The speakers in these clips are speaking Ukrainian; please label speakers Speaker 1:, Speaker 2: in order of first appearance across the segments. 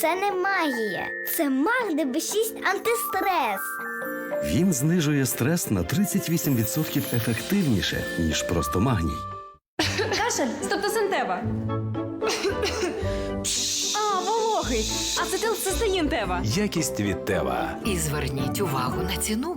Speaker 1: Це не магія. Це Магне Б6 антистрес.
Speaker 2: Він знижує стрес на 38% ефективніше, ніж просто магній.
Speaker 3: Кашель, стептосинтева. А, вологий. Ацетилцистеїн тева.
Speaker 4: Якість від Тева.
Speaker 5: І зверніть увагу на ціну.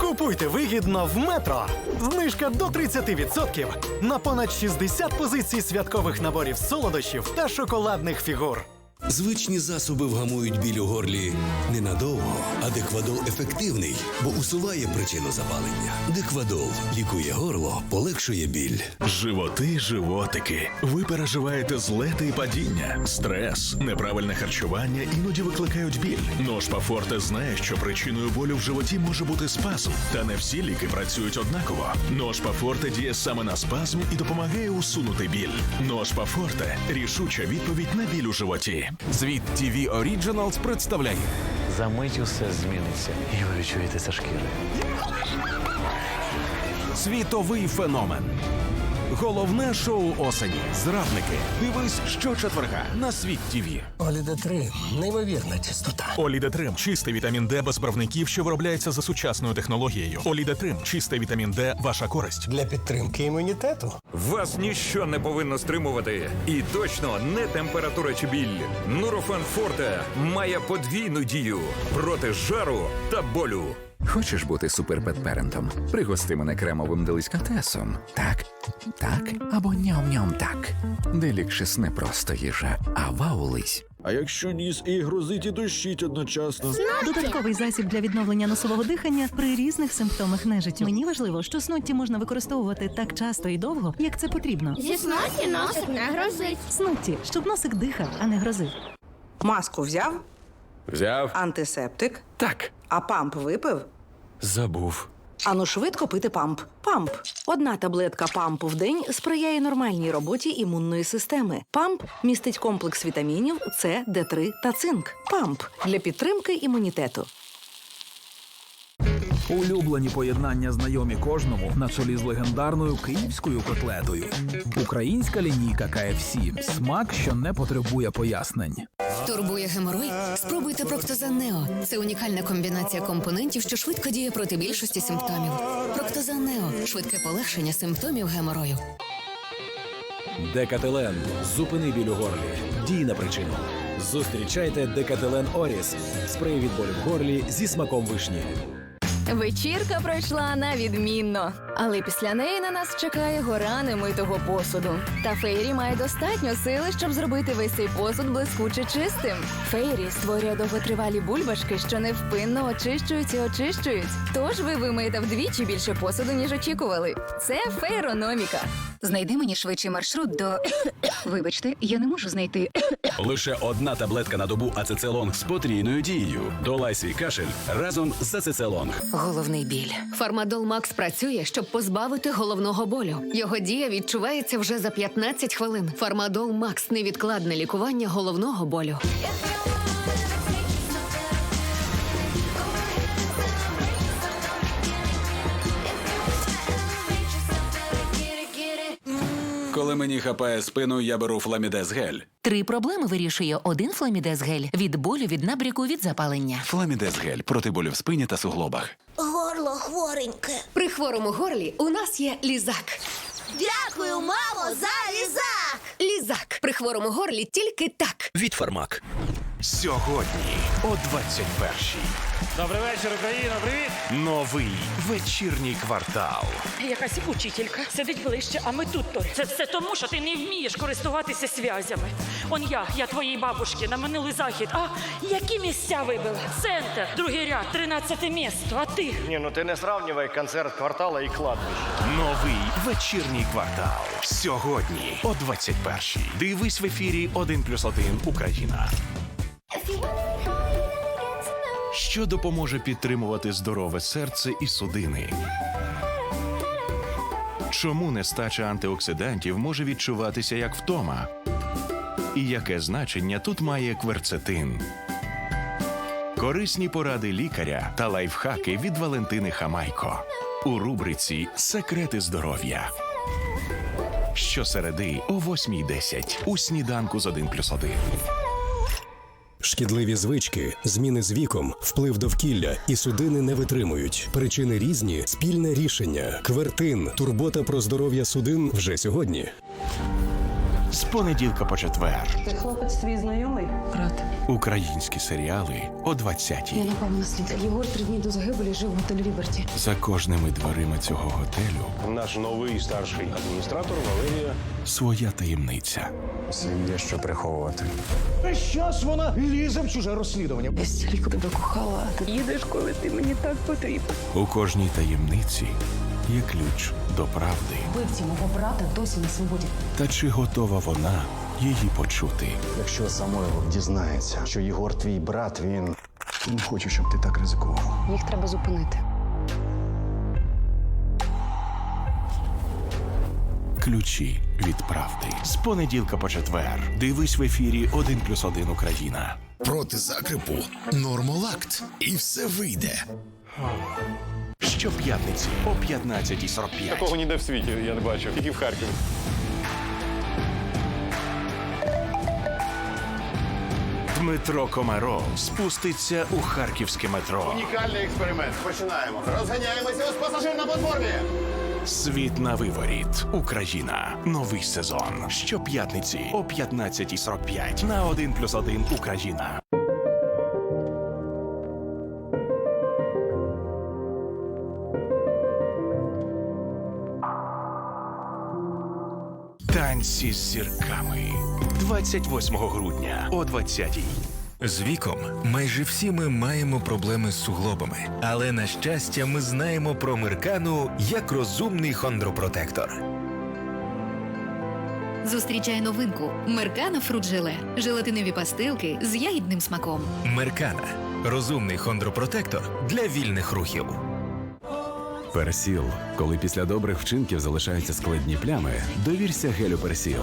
Speaker 6: Купуйте вигідно в метро. Знижка до 30% на понад 60 позицій святкових наборів солодощів та шоколадних фігур.
Speaker 7: Звичні засоби вгамують біль у горлі ненадовго, а деквадол ефективний, бо усуває причину запалення. Деквадол лікує горло, полегшує біль.
Speaker 8: Животи, животики. Ви переживаєте злети і падіння, стрес, неправильне харчування іноді викликають біль. Ножпа Форте знає, що причиною болю в животі може бути спазм, та не всі ліки працюють однаково. Ножпа Форте діє саме на спазм і допомагає усунути біль. Ножпа Форте рішуча відповідь на біль у животі.
Speaker 4: Світ TV Originals представляє
Speaker 9: За мить усе зміниться, і ви відчуєте це шкіри.
Speaker 4: світовий феномен. Головне шоу осені. Зрадники. Дивись щочетверга на світ ТВ.
Speaker 10: Оліда 3 неймовірна чистота.
Speaker 8: Олідетрим чистий вітамін Д без правників, що виробляється за сучасною технологією. Олідетрим чистий вітамін Д, ваша користь.
Speaker 10: Для підтримки імунітету.
Speaker 11: Вас ніщо не повинно стримувати. І точно не температура чи біль. Нурофен Форте має подвійну дію проти жару та болю.
Speaker 12: Хочеш бути суперпетперентом? Пригости мене кремовим делікатесом. Так, так або ням-ням так. Делікшес не просто їжа, а ваулись.
Speaker 13: А якщо ніс і грозить і дощить одночасно?
Speaker 3: Додатковий засіб для відновлення носового дихання при різних симптомах нежиттю. Мені важливо, що снотті можна використовувати так часто і довго, як це потрібно.
Speaker 1: Зі сноті носик не грозить.
Speaker 3: Снотті, щоб носик дихав, а не грозив.
Speaker 14: Маску взяв,
Speaker 11: Взяв
Speaker 14: антисептик,
Speaker 4: Так,
Speaker 14: а памп випив.
Speaker 4: Забув.
Speaker 14: Ану швидко пити памп. Памп. Одна таблетка пампу в день сприяє нормальній роботі імунної системи. Памп містить комплекс вітамінів С, Д3 та цинк. Памп для підтримки імунітету.
Speaker 9: Улюблені поєднання знайомі кожному на чолі з легендарною київською котлетою. Українська лінійка KFC. Смак, що не потребує пояснень.
Speaker 5: Турбує геморой? Спробуйте Проктозан Нео. Це унікальна комбінація компонентів, що швидко діє проти більшості симптомів. Проктозан Нео швидке полегшення симптомів геморою.
Speaker 9: Декателен. Зупини біль у горлі. Дій на причину. Зустрічайте Декателен Оріс. Спрей від болю в горлі зі смаком вишні.
Speaker 3: Вечірка пройшла на відмінно, але після неї на нас чекає гора немитого посуду. Та Фейрі має достатньо сили, щоб зробити весь цей посуд блискуче чистим. Фейрі створює довготривалі бульбашки, що невпинно очищують і очищують. Тож ви вимиєте вдвічі більше посуду, ніж очікували. Це фейрономіка.
Speaker 5: Знайди мені швидший маршрут до. Вибачте, я не можу знайти.
Speaker 2: Лише одна таблетка на добу ацецелонг з потрійною дією. Долай свій кашель разом з ацецелонг.
Speaker 5: Головний біль. Фармадол Макс працює, щоб позбавити головного болю. Його дія відчувається вже за 15 хвилин. Фармадол Макс невідкладне лікування головного болю.
Speaker 4: Коли мені хапає спину, я беру фламідез гель.
Speaker 5: Три проблеми вирішує один фламідез гель від болю, від набряку, від запалення.
Speaker 4: Фламідез гель проти болю в спині та суглобах.
Speaker 1: Горло хвореньке.
Speaker 5: При хворому горлі у нас є лізак.
Speaker 1: Дякую, мамо, за лізак.
Speaker 5: Лізак при хворому горлі тільки так.
Speaker 7: Від Фармак.
Speaker 4: Сьогодні о 21-й.
Speaker 9: Добрий вечір, Україна. Привіт!
Speaker 4: Новий вечірній квартал.
Speaker 3: Якась учителька сидить ближче, а ми тут. Це все тому, що ти не вмієш користуватися зв'язями. Он я, я твоїй бабушки на минулий захід. А які місця вибила? Центр, другий ряд, тринадцяте місто. А ти?
Speaker 10: Ні, ну ти не сравнювай концерт квартала і кладбище.
Speaker 4: Новий вечірній квартал. Сьогодні о 21-й. Дивись в ефірі 1+,1 Україна. Що допоможе підтримувати здорове серце і судини? Чому нестача антиоксидантів може відчуватися як втома? І яке значення тут має кверцетин? Корисні поради лікаря та лайфхаки від Валентини Хамайко у рубриці Секрети здоров'я. Щосереди о 8.10 у сніданку з 1+,1.
Speaker 7: Шкідливі звички, зміни з віком, вплив довкілля і судини не витримують. Причини різні, спільне рішення. Квертин, турбота про здоров'я судин вже сьогодні.
Speaker 4: З понеділка по четвер.
Speaker 14: Це хлопець твій знайомий? Брат.
Speaker 4: Українські серіали о 20-й.
Speaker 14: напав на слід. Єгор три дні до загибелі жив в готелі Ліберті.
Speaker 4: За кожними дверима цього готелю
Speaker 10: Наш новий старший адміністратор Валерія.
Speaker 4: своя таємниця.
Speaker 10: Є що приховувати.
Speaker 13: Весь час вона лізе в чуже розслідування.
Speaker 14: Я стільки тебе кохала, ти їдеш, коли ти мені так потрібен.
Speaker 4: У кожній таємниці є ключ до правди.
Speaker 14: Вбивці мого брата досі на свободі.
Speaker 4: Та чи готова вона її почути?
Speaker 10: Якщо Самойлов дізнається, що Єгор твій брат, він не хоче, щоб ти так ризикував.
Speaker 14: Їх треба зупинити.
Speaker 4: Ключі від правди. З понеділка по четвер. Дивись в ефірі 1+,1 Україна.
Speaker 15: Проти закрипу Нормолакт. І все вийде.
Speaker 4: Щоп'ятниці о 15.45.
Speaker 10: Такого ніде в світі я не бачив, тільки в Харкові.
Speaker 4: Дмитро Комаров спуститься у харківське метро.
Speaker 15: Унікальний експеримент. Починаємо. Розганяємося з пасажир на платформі.
Speaker 4: Світ на виворіт. Україна. Новий сезон. Щоп'ятниці о 15.45 на 1+,1 Україна. Танці з зірками. 28 грудня о 20
Speaker 16: З віком майже всі ми маємо проблеми з суглобами, але на щастя, ми знаємо про Меркану як розумний хондропротектор.
Speaker 17: Зустрічай новинку Меркана Фруджеле. Желатинові пастилки з ягідним смаком.
Speaker 16: Меркана розумний хондропротектор для вільних рухів.
Speaker 2: Персіл. Коли після добрих вчинків залишаються складні плями, довірся гелю Персіл.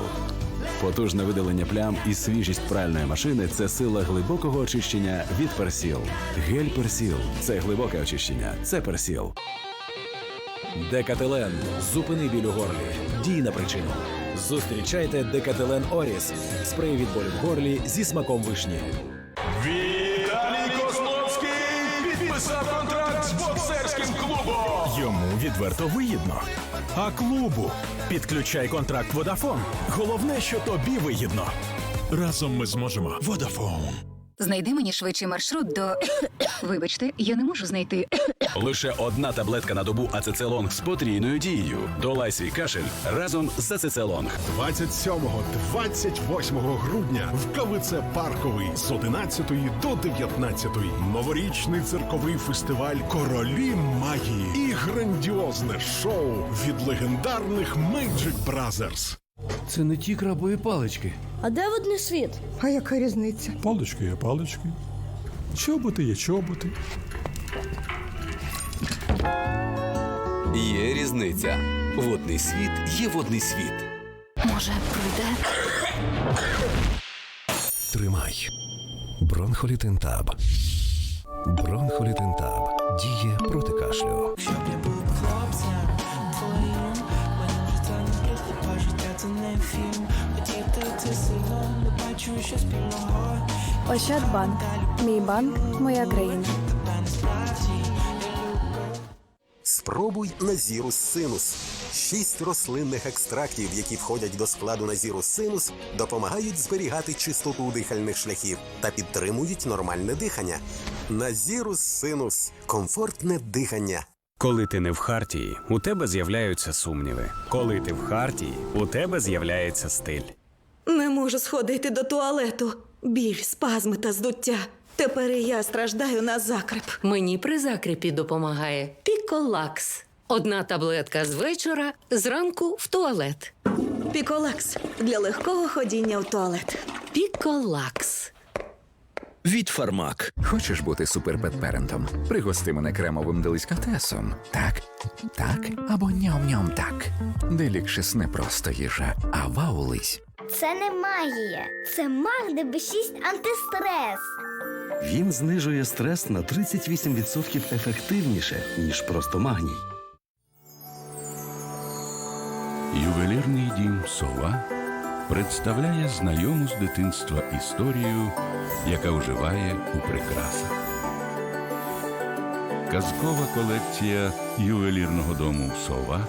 Speaker 2: Потужне видалення плям і свіжість пральної машини це сила глибокого очищення від Персіл. Гель Персіл це глибоке очищення. Це Персіл. Декателен. Зупини біль у горлі. Дій на причину. Зустрічайте Декателен Оріс. Спрей від болю в горлі зі смаком вишні.
Speaker 6: Відверто вигідно. А клубу підключай контракт Водафон. Головне, що тобі вигідно.
Speaker 8: Разом ми зможемо.
Speaker 15: Водафон.
Speaker 17: Знайди мені швидший маршрут до. Вибачте, я не можу знайти.
Speaker 2: Лише одна таблетка на добу ацецелонг з потрійною дією. Долай свій кашель разом з ацецелонг.
Speaker 13: 27-28 грудня в КВЦ Парковий з 11 до 19. Новорічний цирковий фестиваль Королі магії і грандіозне шоу від легендарних Magic Brothers.
Speaker 9: Це не ті крабові палички.
Speaker 1: А де водний світ?
Speaker 14: А яка різниця?
Speaker 13: Палички є палички. Чоботи є чоботи.
Speaker 7: Є різниця. Водний світ є водний світ.
Speaker 17: Може, пройде?
Speaker 7: Тримай. Бронхолітентаб. Бронхолітентаб діє проти кашлю.
Speaker 1: Ощадбанк. Мій банк, моя країна.
Speaker 15: Спробуй Назірус Синус. Шість рослинних екстрактів, які входять до складу Назірус Синус, допомагають зберігати чистоту дихальних шляхів та підтримують нормальне дихання. Назірус Синус комфортне дихання.
Speaker 18: Коли ти не в хартії, у тебе з'являються сумніви. Коли ти в хартії, у тебе з'являється стиль.
Speaker 14: Можу сходити до туалету. Біль, спазми та здуття. Тепер і я страждаю на закрип.
Speaker 5: Мені при закріпі допомагає Піколакс. Одна таблетка з вечора, зранку в туалет.
Speaker 14: Піколакс для легкого ходіння в туалет.
Speaker 5: Піколакс.
Speaker 12: Від Фармак. Хочеш бути суперпетперентом? Пригости мене кремовим делікатесом. Так, так або ням-ням так. Делікшес не просто їжа, а ваулись.
Speaker 1: Це не магія. Це маг ДБ6 антистрес.
Speaker 19: Він знижує стрес на 38% ефективніше, ніж просто магній.
Speaker 20: Ювелірний дім Сова представляє знайому з дитинства історію яка уживає у прикрасах. Казкова колекція ювелірного дому Сова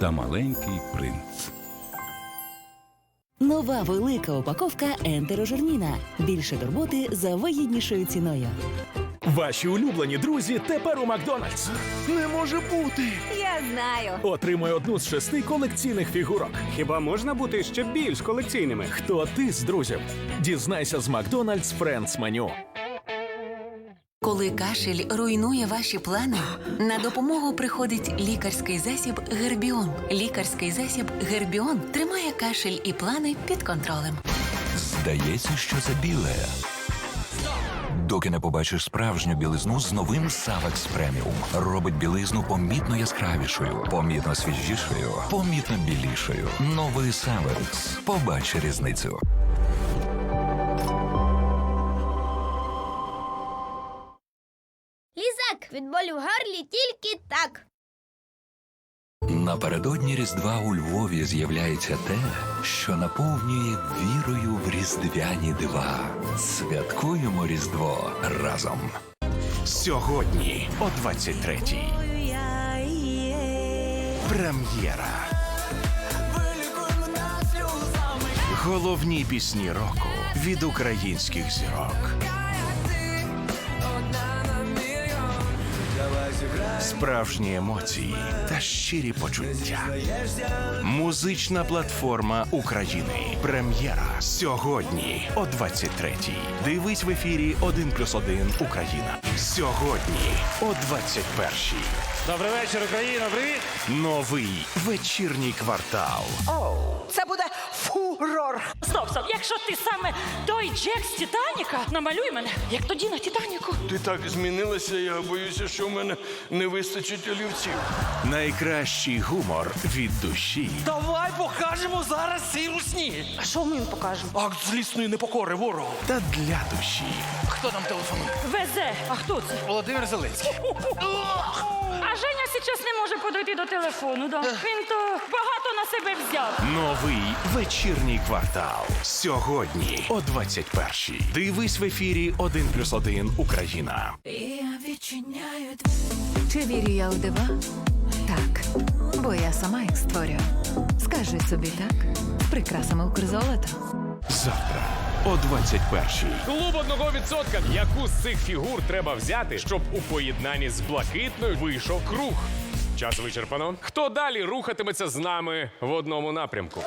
Speaker 20: та маленький принц.
Speaker 21: Нова велика упаковка ентерожирніна. Більше турботи за вигіднішою ціною.
Speaker 9: Ваші улюблені друзі тепер у Макдональдс. Не може бути.
Speaker 3: Я знаю.
Speaker 9: Отримай одну з шести колекційних фігурок. Хіба можна бути ще більш колекційними? Хто ти з друзів? Дізнайся з Макдональдс Френдс меню.
Speaker 22: Коли кашель руйнує ваші плани, на допомогу приходить лікарський засіб Гербіон. Лікарський засіб Гербіон тримає кашель і плани під контролем.
Speaker 23: Здається, що це біле. Доки не побачиш справжню білизну з новим Савекс Преміум. Робить білизну помітно яскравішою, помітно свіжішою, помітно білішою. Новий Савекс. Побач різницю.
Speaker 1: Болю в горлі тільки так.
Speaker 23: Напередодні Різдва у Львові з'являється те, що наповнює вірою в різдвяні дива. Святкуємо Різдво разом.
Speaker 4: Сьогодні о 23-й. Прем'єра. Головні пісні року від українських зірок. Справжні емоції та щирі почуття. Музична платформа України. Прем'єра сьогодні о 23-й. Дивись в ефірі 1 плюс 1 Україна. Сьогодні о 21-й.
Speaker 24: Добрий вечір, Україна. Привіт!
Speaker 4: Новий вечірній квартал.
Speaker 25: Оу, Це буде фурор. Стоп, стоп. Якщо ти саме той Джек з Титаніка, намалюй мене, як тоді на Титаніку.
Speaker 26: Ти так змінилася, я боюся, що в мене не вистачить олівців.
Speaker 4: Найкращий гумор від душі
Speaker 25: Давай покажемо зараз ці русні. А що ми їм покажемо?
Speaker 26: Акт злісної непокори ворогу.
Speaker 4: та для душі.
Speaker 26: Хто нам телефонує?
Speaker 25: Везе. А хто це?
Speaker 26: Володимир Зеленський.
Speaker 25: А Женя зараз не може подойти до телефону. Да? Він то багато на себе взяв.
Speaker 4: Новий вечірній квартал. Сьогодні о 21-й. Дивись в ефірі 1 плюс 1 Україна.
Speaker 5: Я відчиняю Чи вірю я у дива? Так, бо я сама їх створюю. Скажи собі так, прикрасами Укрзолота.
Speaker 4: Завтра о 21-й.
Speaker 27: Клуб одного відсотка. Яку з цих фігур треба взяти, щоб у поєднанні з блакитною вийшов круг? Час вичерпано. Хто далі рухатиметься з нами в одному напрямку?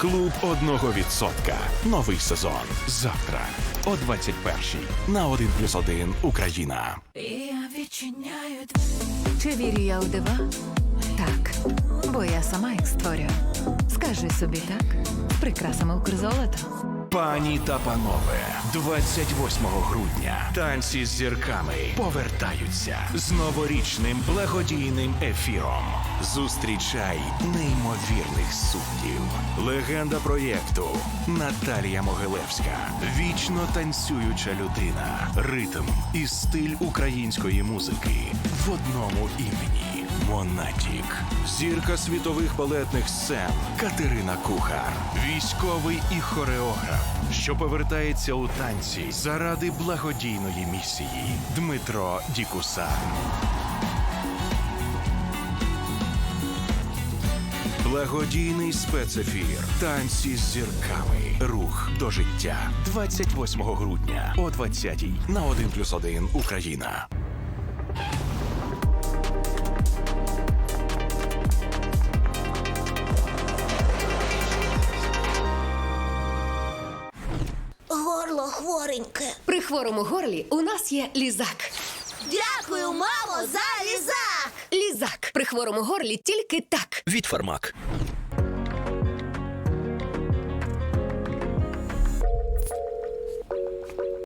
Speaker 4: Клуб одного відсотка. Новий сезон. Завтра о 21-й. На 1 плюс 1 Україна.
Speaker 5: Я відчиняю Чи вірю я у дива? Так, бо я сама їх створюю. Скажи собі так, прикрасами Укрзолота.
Speaker 4: Пані та панове, 28 грудня танці з зірками повертаються з новорічним благодійним ефіром. Зустрічай неймовірних суддів. Легенда проєкту Наталія Могилевська. Вічно танцююча людина. Ритм і стиль української музики в одному імені. Монатік, зірка світових балетних сцен Катерина Кухар, військовий і хореограф, що повертається у танці заради благодійної місії Дмитро Дікусан. Благодійний спецефір Танці з зірками. Рух до життя 28 грудня о 20-й на 1 плюс 1 Україна.
Speaker 1: Горло хвореньке.
Speaker 5: При хворому горлі у нас є лізак.
Speaker 1: Дякую, мамо, за лізак.
Speaker 5: Лізак. При хворому горлі тільки так.
Speaker 7: Від Фармак.